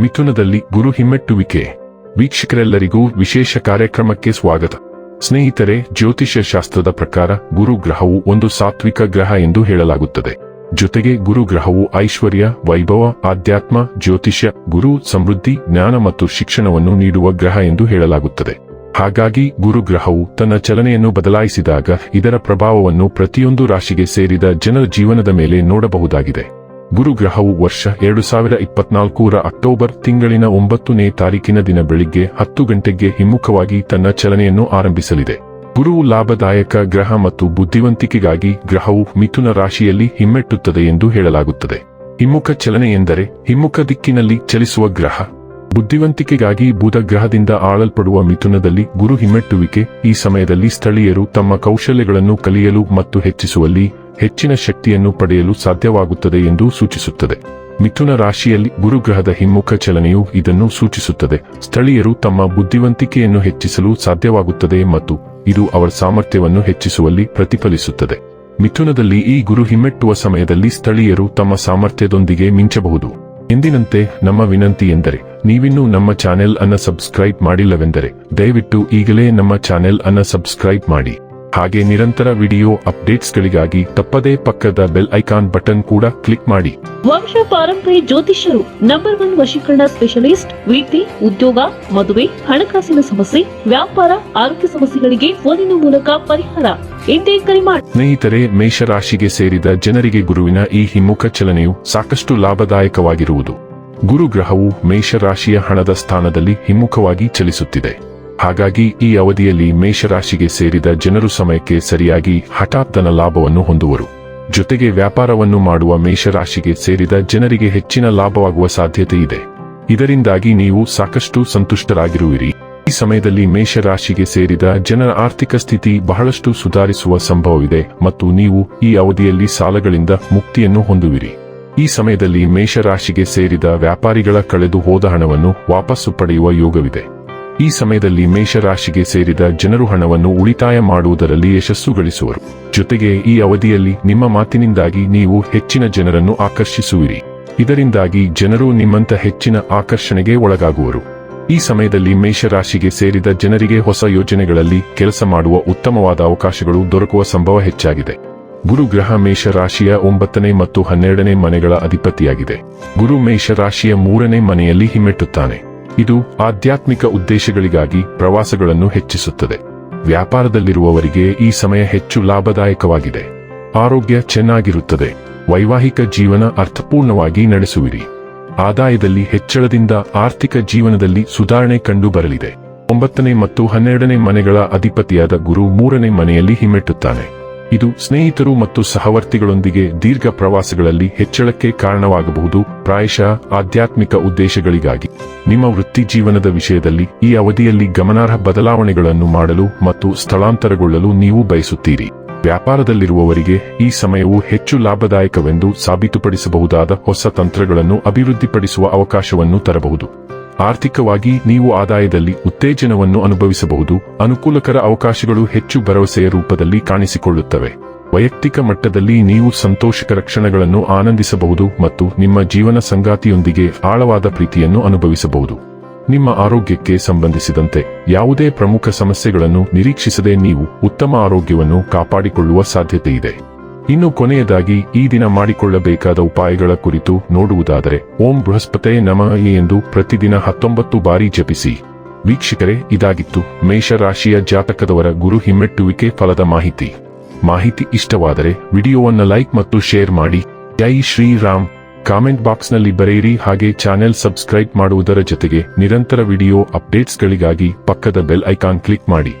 ಮಿಥುನದಲ್ಲಿ ಗುರು ಹಿಮ್ಮೆಟ್ಟುವಿಕೆ. ವೀಕ್ಷಕರೆಲ್ಲರಿಗೂ ವಿಶೇಷ ಕಾರ್ಯಕ್ರಮಕ್ಕೆ ಸ್ವಾಗತ. ಸ್ನೇಹಿತರೆ, ಜ್ಯೋತಿಷ್ಯ ಶಾಸ್ತ್ರದ ಪ್ರಕಾರ ಗುರು ಗ್ರಹವು ಒಂದು ಸಾತ್ವಿಕ ಗ್ರಹ ಎಂದು ಹೇಳಲಾಗುತ್ತದೆ. ಜೊತೆಗೆ ಗುರು ಗ್ರಹವು ಐಶ್ವರ್ಯ, ವೈಭವ, ಆಧ್ಯಾತ್ಮ, ಜ್ಯೋತಿಷ್ಯ, ಗುರು ಸಮೃದ್ಧಿ, ಜ್ಞಾನ ಮತ್ತು ಶಿಕ್ಷಣವನ್ನು ನೀಡುವ ಗ್ರಹ ಎಂದು ಹೇಳಲಾಗುತ್ತದೆ. ಹಾಗಾಗಿ ಗುರು ಗ್ರಹವು ತನ್ನ ಚಲನೆಯನ್ನು ಬದಲಾಯಿಸಿದಾಗ ಇದರ ಪ್ರಭಾವವನ್ನು ಪ್ರತಿಯೊಂದು ರಾಶಿಗೆ ಸೇರಿದ ಜನರ ಜೀವನದ ಮೇಲೆ ನೋಡಬಹುದಾಗಿದೆ. ಗುರುಗ್ರಹವು ವರ್ಷ ಎರಡು ಸಾವಿರ ಇಪ್ಪತ್ನಾಲ್ಕೂರ ಅಕ್ಟೋಬರ್ ತಿಂಗಳಿನ ಒಂಬತ್ತನೇ ತಾರೀಕಿನ ದಿನ ಬೆಳಿಗ್ಗೆ ಹತ್ತು ಗಂಟೆಗೆ ಹಿಮ್ಮುಖವಾಗಿ ತನ್ನ ಚಲನೆಯನ್ನು ಆರಂಭಿಸಲಿದೆ. ಗುರು ಲಾಭದಾಯಕ ಗ್ರಹ ಮತ್ತು ಬುದ್ಧಿವಂತಿಕೆಗಾಗಿ ಗ್ರಹವು ಮಿಥುನ ರಾಶಿಯಲ್ಲಿ ಹಿಮ್ಮೆಟ್ಟುತ್ತದೆ ಎಂದು ಹೇಳಲಾಗುತ್ತದೆ. ಹಿಮ್ಮುಖ ಚಲನೆ ಎಂದರೆ ಹಿಮ್ಮುಖ ದಿಕ್ಕಿನಲ್ಲಿ ಚಲಿಸುವ ಗ್ರಹ. ಬುದ್ಧಿವಂತಿಕೆಗಾಗಿ ಬುಧಗ್ರಹದಿಂದ ಆಳಲ್ಪಡುವ ಮಿಥುನದಲ್ಲಿ ಗುರು ಹಿಮ್ಮೆಟ್ಟುವಿಕೆ, ಈ ಸಮಯದಲ್ಲಿ ಸ್ಥಳೀಯರು ತಮ್ಮ ಕೌಶಲ್ಯಗಳನ್ನು ಕಲಿಯಲು ಮತ್ತು ಹೆಚ್ಚಿಸುವಲ್ಲಿ ಹೆಚ್ಚಿನ ಶಕ್ತಿಯನ್ನು ಪಡೆಯಲು ಸಾಧ್ಯವಾಗುತ್ತದೆ ಎಂದು ಸೂಚಿಸುತ್ತದೆ. ಮಿಥುನ ರಾಶಿಯಲ್ಲಿ ಗುರುಗ್ರಹದ ಹಿಮ್ಮುಖ ಚಲನೆಯು ಇದನ್ನು ಸೂಚಿಸುತ್ತದೆ. ಸ್ಥಳೀಯರು ತಮ್ಮ ಬುದ್ಧಿವಂತಿಕೆಯನ್ನು ಹೆಚ್ಚಿಸಲು ಸಾಧ್ಯವಾಗುತ್ತದೆ ಮತ್ತು ಇದು ಅವರ ಸಾಮರ್ಥ್ಯವನ್ನು ಹೆಚ್ಚಿಸುವಲ್ಲಿ ಪ್ರತಿಫಲಿಸುತ್ತದೆ. ಮಿಥುನದಲ್ಲಿ ಈ ಗುರು ಹಿಮ್ಮೆಟ್ಟುವ ಸಮಯದಲ್ಲಿ ಸ್ಥಳೀಯರು ತಮ್ಮ ಸಾಮರ್ಥ್ಯದೊಂದಿಗೆ ಮಿಂಚಬಹುದು. ಎಂದಿನಂತೆ ನಮ್ಮ ವಿನಂತಿ ಎಂದರೆ, ನೀವಿನ್ನೂ ನಮ್ಮ ಚಾನೆಲ್ ಅನ್ನ ಸಬ್ಸ್ಕ್ರೈಬ್ ಮಾಡಿಲ್ಲವೆಂದರೆ, ದಯವಿಟ್ಟು ಈಗಲೇ ನಮ್ಮ ಚಾನೆಲ್ ಅನ್ನ ಸಬ್ಸ್ಕ್ರೈಬ್ ಮಾಡಿ. ಹಾಗೆ ನಿರಂತರ ವಿಡಿಯೋ ಅಪ್ಡೇಟ್ಸ್ಗಳಿಗಾಗಿ ತಪ್ಪದೇ ಪಕ್ಕದ ಬೆಲ್ ಐಕಾನ್ ಬಟನ್ ಕೂಡ ಕ್ಲಿಕ್ ಮಾಡಿ. ವಂಶ ಪಾರಂಪರ್ಯ ಜ್ಯೋತಿಷ್ಯರು ನಂಬರ್ ಒನ್ ವಶೀಕರಣ ಸ್ಪೆಷಲಿಸ್ಟ್ ವಿದ್ಯೆ ಉದ್ಯೋಗ ಮದುವೆ ಹಣಕಾಸಿನ ಸಮಸ್ಯೆ ವ್ಯಾಪಾರ ಆರೋಗ್ಯ ಸಮಸ್ಯೆಗಳಿಗೆ ಫೋನಿನ ಮೂಲಕ ಪರಿಹಾರ. ಎಂದೇ ಕರೆ ಮಾಡಿ ಸ್ನೇಹಿತರೆ ಮೇಷರಾಶಿಗೆ ಸೇರಿದ ಜನರಿಗೆ ಗುರುವಿನ ಈ ಹಿಮ್ಮುಖ ಚಲನೆಯು ಸಾಕಷ್ಟು ಲಾಭದಾಯಕವಾಗಿರುವುದು. ಗುರು ಗ್ರಹವು ಮೇಷರಾಶಿಯ ಹಣದ ಸ್ಥಾನದಲ್ಲಿ ಹಿಮ್ಮುಖವಾಗಿ ಚಲಿಸುತ್ತಿದೆ. ಹಾಗಾಗಿ ಈ ಅವಧಿಯಲ್ಲಿ ಮೇಷರಾಶಿಗೆ ಸೇರಿದ ಜನರು ಸಮಯಕ್ಕೆ ಸರಿಯಾಗಿ ಹಠಾತ್ ಧನ ಲಾಭವನ್ನು ಹೊಂದುವರು. ಜೊತೆಗೆ ವ್ಯಾಪಾರವನ್ನು ಮಾಡುವ ಮೇಷರಾಶಿಗೆ ಸೇರಿದ ಜನರಿಗೆ ಹೆಚ್ಚಿನ ಲಾಭವಾಗುವ ಸಾಧ್ಯತೆ ಇದೆ. ಇದರಿಂದಾಗಿ ನೀವು ಸಾಕಷ್ಟು ಸಂತುಷ್ಟರಾಗಿರುವಿರಿ. ಈ ಸಮಯದಲ್ಲಿ ಮೇಷರಾಶಿಗೆ ಸೇರಿದ ಜನರ ಆರ್ಥಿಕ ಸ್ಥಿತಿ ಬಹಳಷ್ಟು ಸುಧಾರಿಸುವ ಸಂಭವವಿದೆ ಮತ್ತು ನೀವು ಈ ಅವಧಿಯಲ್ಲಿ ಸಾಲಗಳಿಂದ ಮುಕ್ತಿಯನ್ನು ಹೊಂದುವಿರಿ. ಈ ಸಮಯದಲ್ಲಿ ಮೇಷರಾಶಿಗೆ ಸೇರಿದ ವ್ಯಾಪಾರಿಗಳ ಕಳೆದು ಹೋದ ಹಣವನ್ನು ವಾಪಸ್ಸು ಪಡೆಯುವ ಯೋಗವಿದೆ. ಈ ಸಮಯದಲ್ಲಿ ಮೇಷರಾಶಿಗೆ ಸೇರಿದ ಜನರು ಹಣವನ್ನು ಉಳಿತಾಯ ಮಾಡುವುದರಲ್ಲಿ ಯಶಸ್ಸು ಗಳಿಸುವರು ಜೊತೆಗೆ ಈ ಅವಧಿಯಲ್ಲಿ ನಿಮ್ಮ ಮಾತಿನಿಂದಾಗಿ ನೀವು ಹೆಚ್ಚಿನ ಜನರನ್ನು ಆಕರ್ಷಿಸುವಿರಿ. ಇದರಿಂದಾಗಿ ಜನರು ನಿಮ್ಮಂತ ಹೆಚ್ಚಿನ ಆಕರ್ಷಣೆಗೆ ಒಳಗಾಗುವರು. ಈ ಸಮಯದಲ್ಲಿ ಮೇಷರಾಶಿಗೆ ಸೇರಿದ ಜನರಿಗೆ ಹೊಸ ಯೋಜನೆಗಳಲ್ಲಿ ಕೆಲಸ ಮಾಡುವ ಉತ್ತಮವಾದ ಅವಕಾಶಗಳು ದೊರಕುವ ಸಂಭವ ಹೆಚ್ಚಾಗಿದೆ. ಗುರು ಗ್ರಹ ಮೇಷರಾಶಿಯ ಒಂಬತ್ತನೇ ಮತ್ತು ಹನ್ನೆರಡನೇ ಮನೆಗಳ ಅಧಿಪತಿಯಾಗಿದೆ. ಗುರು ಮೇಷರಾಶಿಯ ಮೂರನೇ ಮನೆಯಲ್ಲಿ ಹಿಮ್ಮೆಟ್ಟುತ್ತಾನೆ. ಇದು ಆಧ್ಯಾತ್ಮಿಕ ಉದ್ದೇಶಗಳಿಗಾಗಿ ಪ್ರವಾಸಗಳನ್ನು ಹೆಚ್ಚಿಸುತ್ತದೆ. ವ್ಯಾಪಾರದಲ್ಲಿರುವವರಿಗೆ ಈ ಸಮಯ ಹೆಚ್ಚು ಲಾಭದಾಯಕವಾಗಿದೆ. ಆರೋಗ್ಯ ಚೆನ್ನಾಗಿರುತ್ತದೆ. ವೈವಾಹಿಕ ಜೀವನ ಅರ್ಥಪೂರ್ಣವಾಗಿ ನಡೆಸುವಿರಿ. ಆದಾಯದಲ್ಲಿ ಹೆಚ್ಚಳದಿಂದ ಆರ್ಥಿಕ ಜೀವನದಲ್ಲಿ ಸುಧಾರಣೆ ಕಂಡುಬರಲಿದೆ. ಒಂಬತ್ತನೇ ಮತ್ತು ಹನ್ನೆರಡನೇ ಮನೆಗಳ ಅಧಿಪತಿಯಾದ ಗುರು ಮೂರನೇ ಮನೆಯಲ್ಲಿ ಹಿಮ್ಮೆಟ್ಟುತ್ತಾನೆ. ಇದು ಸ್ನೇಹಿತರು ಮತ್ತು ಸಹವರ್ತಿಗಳೊಂದಿಗೆ ದೀರ್ಘ ಪ್ರವಾಸಗಳಲ್ಲಿ ಹೆಚ್ಚಳಕ್ಕೆ ಕಾರಣವಾಗಬಹುದು, ಪ್ರಾಯಶಃ ಆಧ್ಯಾತ್ಮಿಕ ಉದ್ದೇಶಗಳಿಗಾಗಿ. ನಿಮ್ಮ ವೃತ್ತಿ ಜೀವನದ ವಿಷಯದಲ್ಲಿ ಈ ಅವಧಿಯಲ್ಲಿ ಗಮನಾರ್ಹ ಬದಲಾವಣೆಗಳನ್ನು ಮಾಡಲು ಮತ್ತು ಸ್ಥಳಾಂತರಗೊಳ್ಳಲು ನೀವು ಬಯಸುತ್ತೀರಿ. ವ್ಯಾಪಾರದಲ್ಲಿರುವವರಿಗೆ ಈ ಸಮಯವು ಹೆಚ್ಚು ಲಾಭದಾಯಕವೆಂದು ಸಾಬೀತುಪಡಿಸಬಹುದಾದ ಹೊಸ ತಂತ್ರಗಳನ್ನು ಅಭಿವೃದ್ಧಿಪಡಿಸುವ ಅವಕಾಶವನ್ನು ತರಬಹುದು. ಆರ್ಥಿಕವಾಗಿ ನೀವು ಆದಾಯದಲ್ಲಿ ಉತ್ತೇಜನವನ್ನು ಅನುಭವಿಸಬಹುದು, ಅನುಕೂಲಕರ ಅವಕಾಶಗಳು ಹೆಚ್ಚು ಭರವಸೆಯ ರೂಪದಲ್ಲಿ ಕಾಣಿಸಿಕೊಳ್ಳುತ್ತವೆ. ವೈಯಕ್ತಿಕ ಮಟ್ಟದಲ್ಲಿ ನೀವು ಸಂತೋಷಕರ ಕ್ಷಣಗಳನ್ನು ಆನಂದಿಸಬಹುದು ಮತ್ತು ನಿಮ್ಮ ಜೀವನ ಸಂಗಾತಿಯೊಂದಿಗೆ ಆಳವಾದ ಪ್ರೀತಿಯನ್ನು ಅನುಭವಿಸಬಹುದು. ನಿಮ್ಮ ಆರೋಗ್ಯಕ್ಕೆ ಸಂಬಂಧಿಸಿದಂತೆ ಯಾವುದೇ ಪ್ರಮುಖ ಸಮಸ್ಯೆಗಳನ್ನು ನಿರೀಕ್ಷಿಸದೆ ನೀವು ಉತ್ತಮ ಆರೋಗ್ಯವನ್ನು ಕಾಪಾಡಿಕೊಳ್ಳುವ ಸಾಧ್ಯತೆಯಿದೆ. ಇನ್ನು ಕೊನೆಯದಾಗಿ ಈ ದಿನ ಮಾಡಿಕೊಳ್ಳಬೇಕಾದ ಉಪಾಯಗಳ ಕುರಿತು ನೋಡುವುದಾದರೆ, ಓಂ ಬೃಹಸ್ಪತೆ ನಮಃ ಎಂದು ಪ್ರತಿದಿನ ಹತ್ತೊಂಬತ್ತು ಬಾರಿ ಜಪಿಸಿ. ವೀಕ್ಷಕರೇ, ಇದಾಗಿತ್ತು ಮೇಷರಾಶಿಯ ಜಾತಕದವರ ಗುರು ಹಿಮ್ಮೆಟ್ಟುವಿಕೆ ಫಲದ ಮಾಹಿತಿ. ಮಾಹಿತಿ ಇಷ್ಟವಾದರೆ ವಿಡಿಯೋವನ್ನು ಲೈಕ್ ಮತ್ತು ಶೇರ್ ಮಾಡಿ. ಜೈ ಶ್ರೀರಾಮ್. ಕಾಮೆಂಟ್ ಬಾಕ್ಸ್ನಲ್ಲಿ ಬರೆಯಿರಿ ಹಾಗೆ ಚಾನೆಲ್ ಸಬ್ಸ್ಕ್ರೈಬ್ ಮಾಡುವುದರ ಜೊತೆಗೆ ನಿರಂತರ ವಿಡಿಯೋ ಅಪ್ಡೇಟ್ಸ್ಗಳಿಗಾಗಿ ಪಕ್ಕದ ಬೆಲ್ ಐಕಾನ್ ಕ್ಲಿಕ್ ಮಾಡಿ.